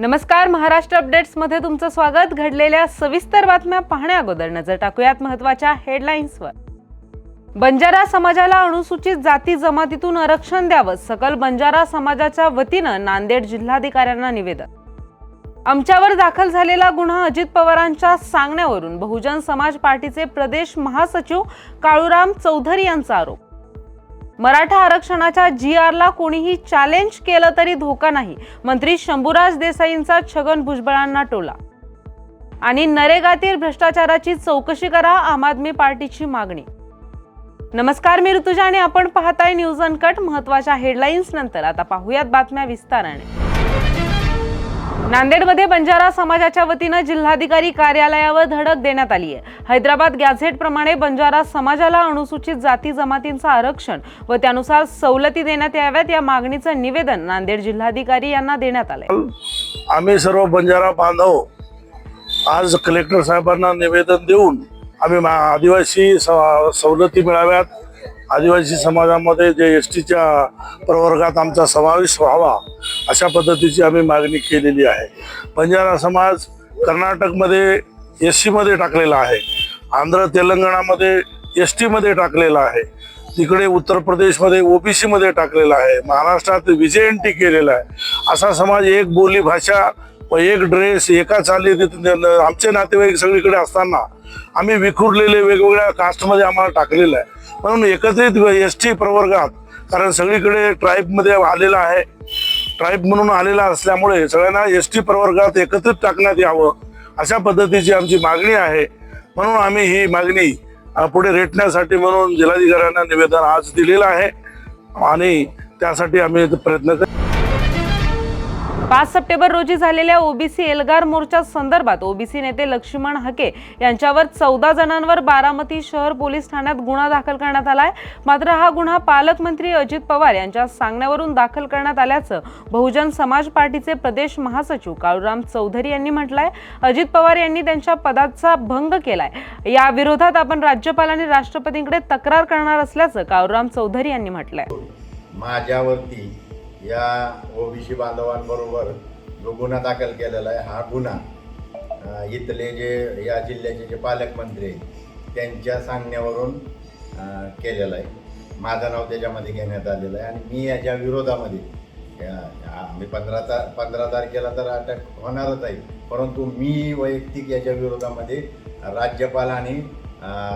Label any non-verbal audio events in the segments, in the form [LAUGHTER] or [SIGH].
नमस्कार महाराष्ट्र अपडेट्समध्ये तुमचं स्वागत. घडलेल्या सविस्तर बातम्या पाहण्या अगोदर नजर टाकूयात महत्त्वाच्या हेडलाईन्सवर. बंजारा समाजाला अनुसूचित जाती जमातीतून आरक्षण द्यावं सकल बंजारा समाजाच्या वतीनं नांदेड जिल्हाधिकाऱ्यांना निवेदन. आमच्यावर दाखल झालेला गुन्हा अजित पवारांच्या सांगण्यावरून बहुजन समाज पार्टीचे प्रदेश महासचिव काळूराम चौधरी यांचा आरोप. मराठा आरक्षणाच्या जी आरला कोणीही चॅलेंज केलं तरी धोका नाही. मंत्री शंभूराज देसाईंचा छगन भुजबळांना टोला. आणि नरेगातील भ्रष्टाचाराची चौकशी करा आम आदमी पार्टीची मागणी. नमस्कार मी ऋतुजा आणि आपण पाहताय न्यूज अनकट. महत्त्वाच्या हेडलाईन्स नंतर आता पाहूयात बातम्या विस्ताराने. नांदेडमध्ये बंजारा समाजाच्या वतीनं जिल्हाधिकारी कार्यालयावर धडक देण्यात आली आहे. हैदराबाद गॅझेट प्रमाणे बंजारा समाजाला अनुसूचित जाती जमातींचं आरक्षण व त्यानुसार सवलती देण्यात याव्यात या मागणीचं निवेदन नांदेड जिल्हाधिकारी यांना देण्यात आलंय. आम्ही सर्व बंजारा बांधव आज कलेक्टर साहेबांना निवेदन देऊन आम्ही आदिवासी सवलती मिळाव्यात. आदिवासी समाजामध्ये जे एस टीच्या प्रवर्गात आमचा समावेश व्हावा अशा पद्धतीची आम्ही मागणी केलेली आहे. बंजारा समाज कर्नाटकमध्ये एस सीमध्ये टाकलेला आहे. आंध्र तेलंगणामध्ये एस टीमध्ये टाकलेला आहे. तिकडे उत्तर प्रदेशमध्ये ओबीसीमध्ये टाकलेला आहे. महाराष्ट्रात विजय एन टी केलेला आहे. असा समाज एक बोली भाषा एक ड्रेस एका चालीत आमचे नातेवाईक सगळीकडे असताना आम्ही विखुरलेले वेगवेगळ्या कास्टमध्ये आम्हाला टाकलेलं आहे. म्हणून एकत्रित एस टी प्रवर्गात कारण सगळीकडे ट्राईबमध्ये आलेला आहे. ट्राईब म्हणून आलेला असल्यामुळे सगळ्यांना एस टी प्रवर्गात एकत्रित टाकण्यात यावं अशा पद्धतीची आमची मागणी आहे. म्हणून आम्ही ही मागणी पुढे रेटण्यासाठी म्हणून जिल्हाधिकाऱ्यांना निवेदन आज दिलेलं आहे आणि त्यासाठी आम्ही प्रयत्न कर पाच सप्टेंबर रोजी झालेल्या ओबीसी एल्गार मोर्चा संदर्भात ओबीसी नेते लक्ष्मण हके यांच्यावर चौदा जणांवर बारामती शहर पोलीस ठाण्यात गुन्हा दाखल करण्यात आलाय. मात्र हा गुन्हा पालकमंत्री अजित पवार यांच्या सांगण्यावरून दाखल करण्यात आल्याचं बहुजन समाज पार्टीचे प्रदेश महासचिव काळूराम चौधरी यांनी म्हटलंय. अजित पवार यांनी त्यांच्या पदाचा भंग केलाय. या विरोधात आपण राज्यपाल आणि राष्ट्रपतींकडे तक्रार करणार असल्याचं काळूराम चौधरी यांनी म्हटलंय. माझ्यावरती या ओबीसी बांधवांबरोबर जो गुन्हा दाखल केलेला आहे हा गुन्हा इथले जे या जिल्ह्याचे जे पालकमंत्री त्यांच्या सांगण्यावरून केलेला आहे. माझं नाव त्याच्यामध्ये घेण्यात आलेलं आहे आणि मी याच्या विरोधामध्ये आम्ही मी पंधरा ता पंधरा तारखेला तर अटक होणारच आहे. परंतु मी वैयक्तिक याच्या विरोधामध्ये राज्यपाल आणि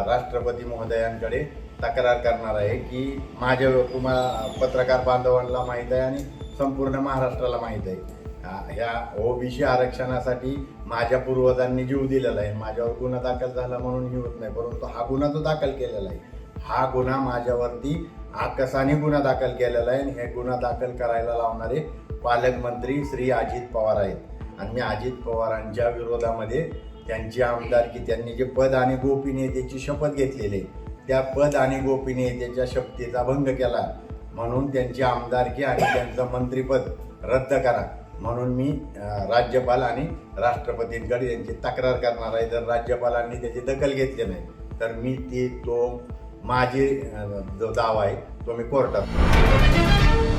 राष्ट्रपती महोदयांकडे तक्रार करणार आहे की माझ्या तुम्हाला पत्रकार बांधवांना माहीत आहे आणि संपूर्ण महाराष्ट्राला माहीत आहे. ह्या ओबीसी आरक्षणासाठी माझ्या पूर्वजांनी जीव दिलेला आहे. माझ्यावर गुन्हा दाखल झाला म्हणून ही होत नाही परंतु हा गुन्हा तो दाखल केलेला आहे. हा गुन्हा माझ्यावरती आकसाने गुन्हा दाखल केलेला आहे आणि हे गुन्हा दाखल करायला लावणारे पालकमंत्री श्री अजित पवार आहेत. आणि मी अजित पवारांच्या विरोधामध्ये त्यांची आमदारकी त्यांनी जे पद आणि गोपनीयतेची शपथ घेतलेली आहे त्या पद आणि गोपीने त्याच्या शक्तीचा भंग केला. म्हणून त्यांची आमदारकी आणि त्यांचं मंत्रिपद रद्द करा. म्हणून मी राज्यपाल आणि राष्ट्रपतींकडे यांची तक्रार करणार आहे. जर राज्यपालांनी त्याची दखल घेतली नाही तर मी ती तो माझी जो दावा आहे तो मी कोर्टात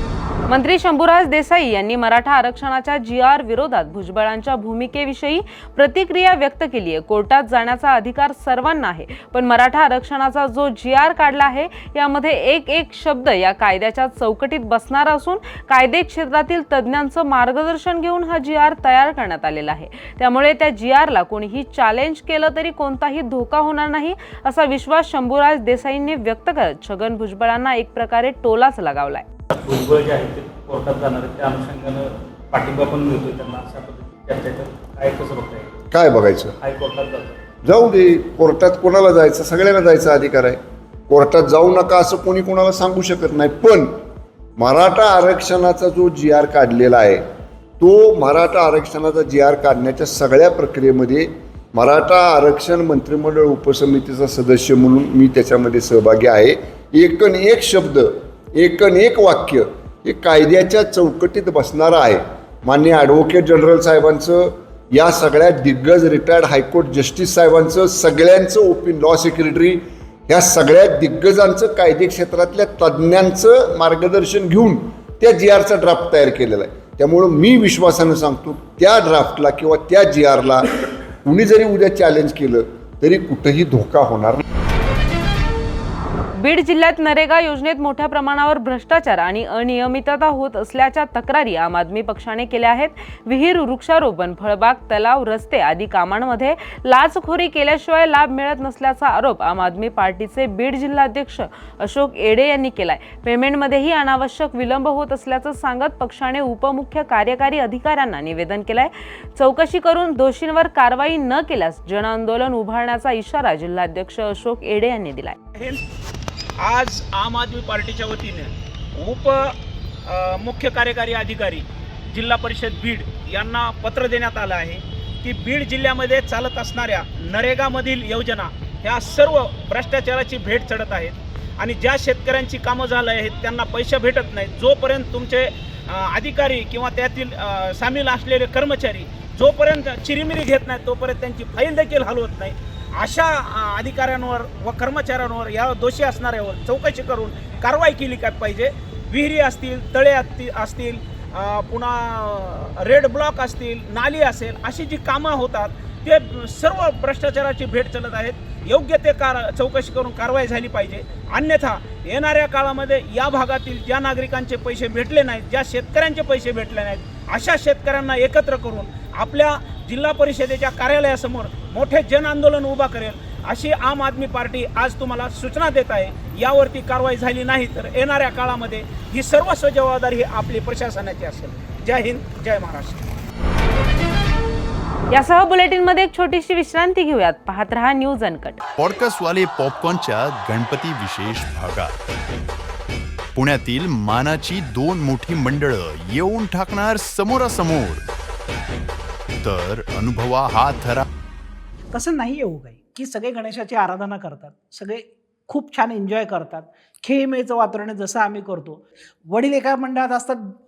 मंत्री शंभूराज देसाई यांनी मराठा आरक्षणाच्या जी आर विरोधात भुजबळांच्या भूमिकेविषयी प्रतिक्रिया व्यक्त केली आहे. कोर्टात जाण्याचा अधिकार सर्वांना आहे. पण मराठा आरक्षणाचा जो जी आर काढला आहे यामध्ये एक एक शब्द या कायद्याच्या चौकटीत बसणार असून कायदे क्षेत्रातील तज्ज्ञांचं मार्गदर्शन घेऊन हा जी आर तयार करण्यात आलेला आहे. त्यामुळे त्या जी आरला कोणीही चॅलेंज केलं तरी कोणताही धोका होणार नाही असा विश्वास शंभूराज देसाईंनी व्यक्त करत छगन भुजबळांना एक प्रकारे टोलाच लगावलाय. भुजबळ जे आहे ते कोर्टात जाणार आहेत. त्या अनुषंगानं पाठिंबा पण मिळतोय त्यांना अशा पद्धतीने. चर्चा. तर काय कसं बघताय? काय बघायचं? हायकोर्टात जातं जाऊ दे कोर्टात कोणाला जायचं? सगळ्यांना जायचा अधिकार आहे. कोर्टात जाऊ नका असं कोणी कोणाला सांगू शकत नाही. पण मराठा आरक्षणाचा जो जी आर काढलेला आहे तो मराठा आरक्षणाचा जी आर काढण्याच्या सगळ्या प्रक्रियेमध्ये मराठा आरक्षण मंत्रिमंडळ उपसमितीचा सदस्य म्हणून मी त्याच्यामध्ये सहभागी आहे. एकन एक शब्द एकन एक वाक्य हे कायद्याच्या चौकटीत बसणारं आहे. मान्य ॲडव्होकेट जनरल साहेबांचं या सगळ्या दिग्गज रिटायर्ड हायकोर्ट जस्टिस साहेबांचं सगळ्यांचं ओपिन लॉ सेक्रेटरी ह्या सगळ्या दिग्गजांचं कायदे क्षेत्रातल्या तज्ज्ञांचं मार्गदर्शन घेऊन त्या जी आरचा ड्राफ्ट तयार केलेला आहे. त्यामुळं मी विश्वासानं सांगतो त्या ड्राफ्टला किंवा त्या जी आरला कुणी जरी उद्या चॅलेंज केलं तरी कुठंही धोका होणार नाही. बीड जिल्ह्यात नरेगा योजनेत मोठ्या प्रमाणावर भ्रष्टाचार आणि अनियमितता होत असल्याच्या तक्रारी आम आदमी पक्षाने केल्या आहेत. विहीर वृक्षारोपण फळबाग तलाव रस्ते आदी कामांमध्ये लाचखोरी केल्याशिवाय लाभ मिळत नसल्याचा आरोप आम आदमी पार्टीचे बीड जिल्हाध्यक्ष अशोक एडे यांनी केलाय. पेमेंटमध्येही अनावश्यक विलंब होत असल्याचं सांगत पक्षाने उपमुख्य कार्यकारी अधिकाऱ्यांना निवेदन केलंय. चौकशी करून दोषींवर कारवाई न केल्यास जनआंदोलन उभारण्याचा इशारा जिल्हाध्यक्ष अशोक एडे यांनी दिलाय. आज आम आदमी पार्टीच्या वतीने उप मुख्य कार्यकारी अधिकारी जिल्हा परिषद बीड यांना पत्र देण्यात आलं आहे की बीड जिल्ह्यामध्ये चालत असणाऱ्या नरेगामधील योजना ह्या सर्व भ्रष्टाचाराची भेट चढत आहेत आणि ज्या शेतकऱ्यांची कामं झालं आहेत त्यांना पैसे भेटत नाहीत. जोपर्यंत तुमचे अधिकारी किंवा त्यातील सामील असलेले कर्मचारी जोपर्यंत चिरीमिरी घेत नाहीत तोपर्यंत त्यांची फाईल देखील हलवत नाही अशा अधिकाऱ्यांवर व कर्मचाऱ्यांवर या दोषी असणाऱ्यावर चौकशी करून कारवाई केली काय पाहिजे? विहिरी असतील तळे असतील असतील पुन्हा रेड ब्लॉक असतील नाली असेल अशी जी कामं होतात ते सर्व भ्रष्टाचाराची भेट चलत आहेत. योग्य ते कार चौकशी करून कारवाई झाली पाहिजे. अन्यथा येणाऱ्या काळामध्ये या भागातील ज्या नागरिकांचे पैसे भेटले नाहीत ज्या शेतकऱ्यांचे पैसे भेटले नाहीत अशा शेतकऱ्यांना एकत्र करून आपल्या जिल्हा परिषदेच्या कार्यालयासमोर मोठे जन आंदोलन उभा करेल अशी आम आदमी पार्टी आज तुम्हाला सूचना देत आहे. यावरती कारवाई झाली नाही तर येणाऱ्या काळामध्ये ही सर्वस्व जबाबदारी ही आपली प्रशासनाची असेल. जय हिंद जय महाराष्ट्र. यासह बुलेटिनमध्ये एक छोटीशी विश्रांती घेऊयात. पाहत रहा न्यूज अनकट. पॉडकास्टवाले पॉपकॉर्नच्या गणपती विशेष भागात. पुण्यातील मानाची दोन मोठी मंडळं येऊन टाकणार समोरासमोर. तर अनुभवा हा थरा तसं नाही येऊ काही की सगळे गणेशाची आराधना करतात सगळे खूप छान एन्जॉय करतात. खेळमेचं वातावरण जसं आम्ही करतो. वडील एका मंडळात असतात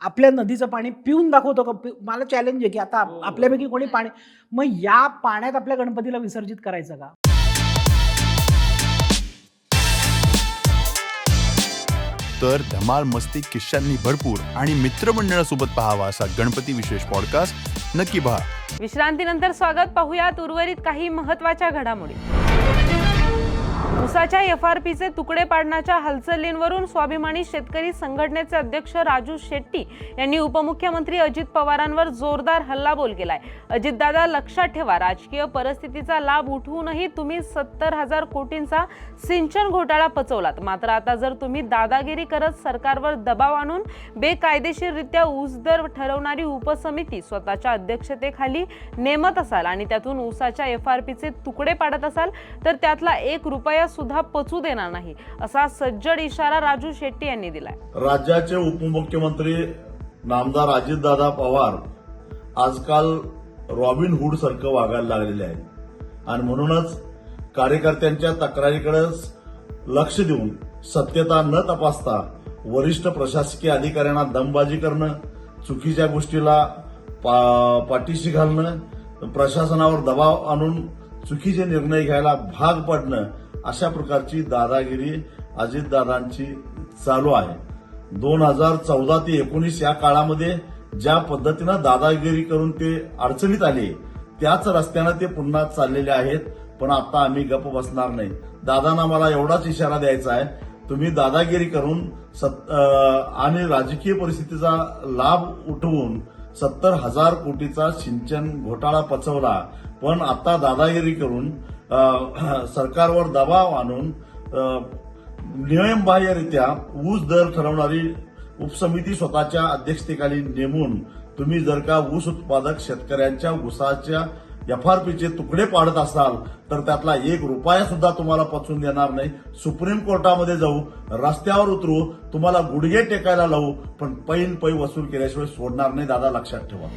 आपल्या नदीचं पाणी पिऊन दाखवतो का? मला चॅलेंज आहे की आता आप- आपल्यापैकी कोणी पाणी मग या पाण्यात आपल्या गणपतीला विसर्जित करायचं का? तर धमाल मस्ती किश्यांनी भरपूर आणि मित्रमंडळासोबत पाहावा असा गणपती विशेष पॉडकास्ट नक्की पहा. विश्रांतीनंतर स्वागत पाहूयात. उर्वरित काही महत्त्वाच्या घडामोडी. उसाच्या एफ आर पीचे तुकडे पाडण्याच्या हालचालींवरून स्वाभिमानी शेतकरी संघटनेचे अध्यक्ष राजू शेट्टी यांनी उपमुख्यमंत्री अजित पवारांवर जोरदार हल्लाबोल केलाय अजितदादा लक्षात ठेवा राजकीय परिस्थितीचा लाभ उठवूनही तुम्ही सत्तर हजार कोटींचा सिंचन घोटाळा पचवलात. मात्र आता जर तुम्ही दादागिरी करत सरकारवर दबाव आणून बेकायदेशीररित्या ऊस दर ठरवणारी उपसमिती स्वतःच्या अध्यक्षतेखाली नेमत असाल आणि त्यातून ऊसाच्या एफ आर पीचे तुकडे पाडत असाल तर त्यातला एक रुपया सुद्धा पचू देणार नाही असा सज्जड इशारा राजू शेट्टी यांनी दिलाय. राज्याचे उपमुख्यमंत्री नामदार अजितदादा पवार आजकाल रॉबिन हुड सारखं वागायला लागलेले आहेत. आणि म्हणूनच कार्यकर्त्यांच्या तक्रारीकडे लक्ष देऊन सत्यता न तपासता वरिष्ठ प्रशासकीय अधिकाऱ्यांना दमबाजी करणं चुकीच्या गोष्टीला पा- पाठीशी घालणं प्रशासनावर दबाव आणून चुकीचे निर्णय घ्यायला भाग पडणं अशा प्रकारची दादागिरी अजितदादांची चालू आहे. दोन हजार चौदा ते एकोणीस या काळामध्ये ज्या पद्धतीनं दादागिरी करून ते अडचणीत आले त्याच रस्त्यानं ते पुन्हा चाललेले आहेत पण आता आम्ही गप्प बसणार नाही. दादांना मला एवढाच इशारा द्यायचा आहे तुम्ही दादागिरी करून सत- आणि राजकीय परिस्थितीचा लाभ उठवून सत्तर हजार कोटीचा सिंचन घोटाळा पचवला पण आता दादागिरी करून [CLEARS THROAT] सरकारवर दबाव आणून नियमबाह्यरित्या ऊस दर ठरवणारी उपसमिती स्वतःच्या अध्यक्षतेखाली नेमून तुम्ही जर का ऊस उत्पादक शेतकऱ्यांच्या ऊसाच्या एफआरपीचे तुकडे पाडत असाल तर त्यातला एक रुपया सुद्धा तुम्हाला पचवून देणार नाही. सुप्रीम कोर्टामध्ये जाऊ रस्त्यावर उतरू तुम्हाला गुडघे टेकायला लावू पण पैन पै वसूल केल्याशिवाय सोडणार नाही दादा लक्षात ठेवा.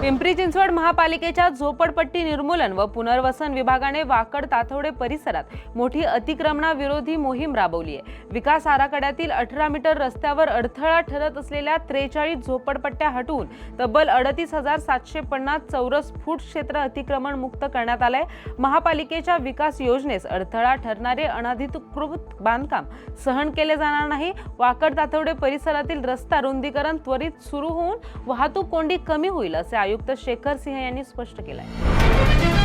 पिंपरी चिंचवड महापालिकेच्या झोपडपट्टी निर्मूलन व पुनर्वसन विभागाने वाकड ताथवडे परिसरात मोठी अतिक्रमणाविरोधी मोहीम राबवली आहे. विकास आराखड्यातील अठरा मीटर रस्त्यावर अडथळा ठरत असलेल्या त्रेचाळीस झोपडपट्ट्या हटवून तब्बल अडतीस हजार सातशे पन्नास चौरस फूट क्षेत्र अतिक्रमण मुक्त करण्यात आलंय. महापालिकेच्या विकास योजनेस अडथळा ठरणारे अनधिकृत बांधकाम सहन केले जाणार नाही. वाकड ताथवडे परिसरातील रस्ता रुंदीकरण त्वरित सुरू होऊन वाहतूक कोंडी कमी होईल असे आयुक्त शेखर सिंह यांनी स्पष्ट केलं आहे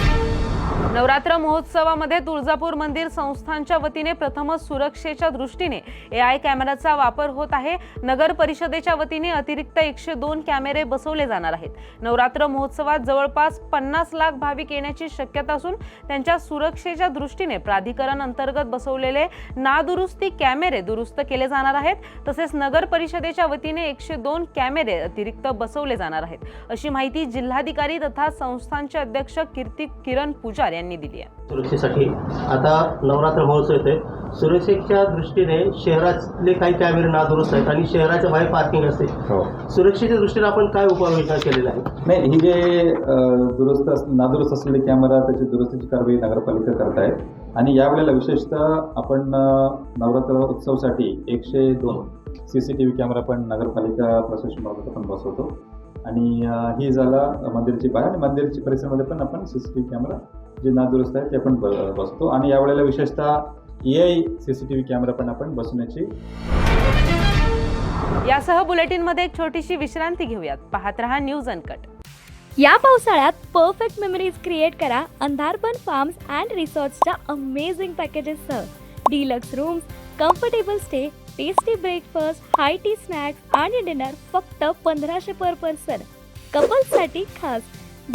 नवरात्र महोत्सवामध्ये तुळजापूर मंदिर संस्थांच्या वतीने प्रथमच सुरक्षेच्या दृष्टीने ए आय कॅमेराचा वापर होत आहे. नगर परिषदेच्या वतीने अतिरिक्त एकशे दोन कॅमेरे बसवले जाणार आहेत. नवरात्र महोत्सवात जवळपास पन्नास लाख भाविक येण्याची शक्यता असून त्यांच्या सुरक्षेच्या दृष्टीने प्राधिकरण अंतर्गत बसवलेले नादुरुस्ती कॅमेरे दुरुस्त केले जाणार आहेत. तसेच नगर परिषदेच्या वतीने एकशे दोन कॅमेरे अतिरिक्त बसवले जाणार आहेत. अशी माहिती जिल्हाधिकारी तथा संस्थांचे अध्यक्ष कीर्ती किरण पुजारी यांनी दिली आहे. सुरक्षेसाठी आता नवरात्र महोत्सव येते सुरक्षेच्या दृष्टीने शहरातले काही कॅमेरे नादुरुस्त आहेत आणि शहराच्या बाहेर पार्किंग असते. सुरक्षेच्या दृष्टीने आपण काय उपाययोजना केलेल्या आहेत नाही ही जे दुरुस्त नादुरुस्त असलेले कॅमेरा त्याची दुरुस्तीची कारवाई नगरपालिका करत आहे आणि यावेळेला विशेषतः आपण नवरात्र उत्सवसाठी एकशे दोन C C T V camera पण नगरपालिका प्रशासनामार्फत आपण बसवतो. आणि ही झाला मंदिरची बाहेर आणि मंदिरची परिसरामध्ये पण आपण C C T V camera जे नादुरुस्त आहे ते पण ब बसतो. आणि यावेळेला विशेषतः A I C C T V camera पण आपण बसवण्याची यासह बुलेटिनमध्ये एक छोटीशी विश्रांती घेऊयात. पाहत रहा न्यूज अनकट. या पावसाळ्यात परफेक्ट मेमरीज क्रिएट करा अंधारबन फार्म्स अँड रिसॉर्ट्सच्या amazing पॅकेजेससह deluxe rooms comfortable stay tasty breakfast high tea snacks आणि डिनर फक्त पंधराशे पर पर्सन कपल्ससाठी खास.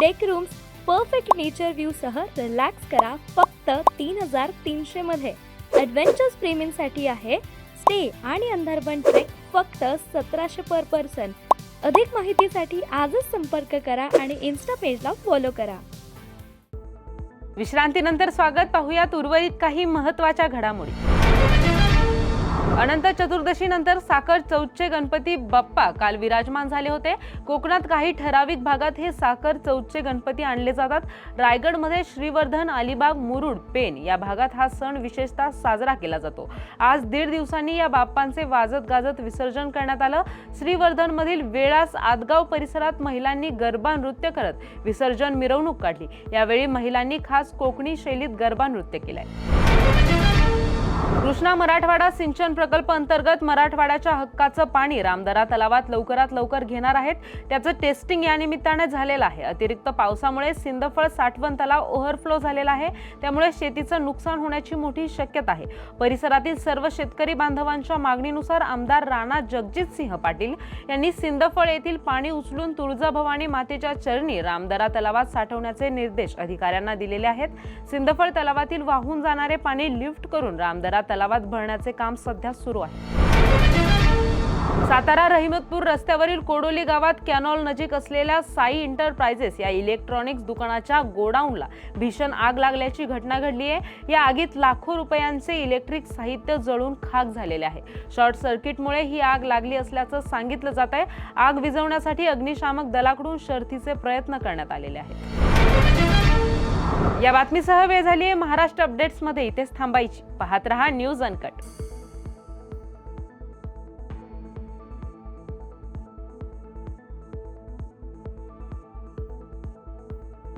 डेक रूम्स परफेक्ट नेचर व्ह्यूसह रिलॅक्स करा फक्त तीन हजार तीनशेमध्ये ॲडव्हेंचर्स प्रेमींसाठी आहे. स्टे आणि अंधारबन ट्रेक फक्त सतराशे पर पर्सन अधिक माहितीसाठी आजच संपर्क करा आणि इन्स्टा पेजला फॉलो करा. विश्रांतीनंतर स्वागत पाहूयात उर्वरित काही महत्त्वाच्या घडामोडी. अनंत चतुर्दशीनंतर साखर चौथचे गणपती बाप्पा काल विराजमान झाले होते. कोकणात काही ठराविक भागात हे साखर चौथचे गणपती आणले जातात. रायगडमध्ये श्रीवर्धन अलिबाग मुरुड पेन या भागात हा सण विशेषतः साजरा केला जातो. आज दीड दिवसांनी या बाप्पांचे वाजत गाजत विसर्जन करण्यात आलं. श्रीवर्धनमधील वेळास आदगाव परिसरात महिलांनी गरबा नृत्य करत विसर्जन मिरवणूक काढली. यावेळी महिलांनी खास कोकणी शैलीत गरबा नृत्य केलंय. कृष्णा मराठवाडा सिंचन प्रकल्प अंतर्गत मराठवाड्याच्या हक्काचं पाणी रामदरा तलावात लवकरात लवकर घेणार आहेत. त्याचं टेस्टिंग यानिमित्ताने झालेलं आहे. अतिरिक्त पावसामुळे सिंदफळ साठवण तलाव ओव्हरफ्लो झालेला आहे. त्यामुळे शेतीचं नुकसान होण्याची मोठी शक्यता आहे. परिसरातील सर्व शेतकरी बांधवांच्या मागणीनुसार आमदार राणा जगजित सिंह पाटील यांनी सिंदफळ येथील पाणी उचलून तुळजाभवानी मातेच्या चरणी रामदरा तलावात साठवण्याचे निर्देश अधिकाऱ्यांना दिलेले आहेत. सिंदफळ तलावातील वाहून जाणारे पाणी लिफ्ट करून रामदरा तलावात भरण्याचे काम सध्या सुरू आहे. सातारा रहिमतपूर रस्त्यावरील कोडोली गावात कॅनॉल नजीक असलेल्या साई एंटरप्राइजेस या इलेक्ट्रॉनिक्स दुकानाच्या गोडाऊनला भीषण आग लागल्याची घटना घडली आहे. या आगीत लाखो रुपयांचे इलेक्ट्रिक साहित्य जळून खाक झालेले आहे. शॉर्ट सर्किटमुळे ही आग लागली असल्याचं सांगितलं जात आहे. आग विझवण्यासाठी अग्निशामक दलाकडून शर्थीचे प्रयत्न करण्यात आलेले आहेत. या बातमीसह वेळ झाली आहे महाराष्ट्र अपडेट्समध्ये. इथेच थांबायची. पाहत रहा न्यूज अनकट.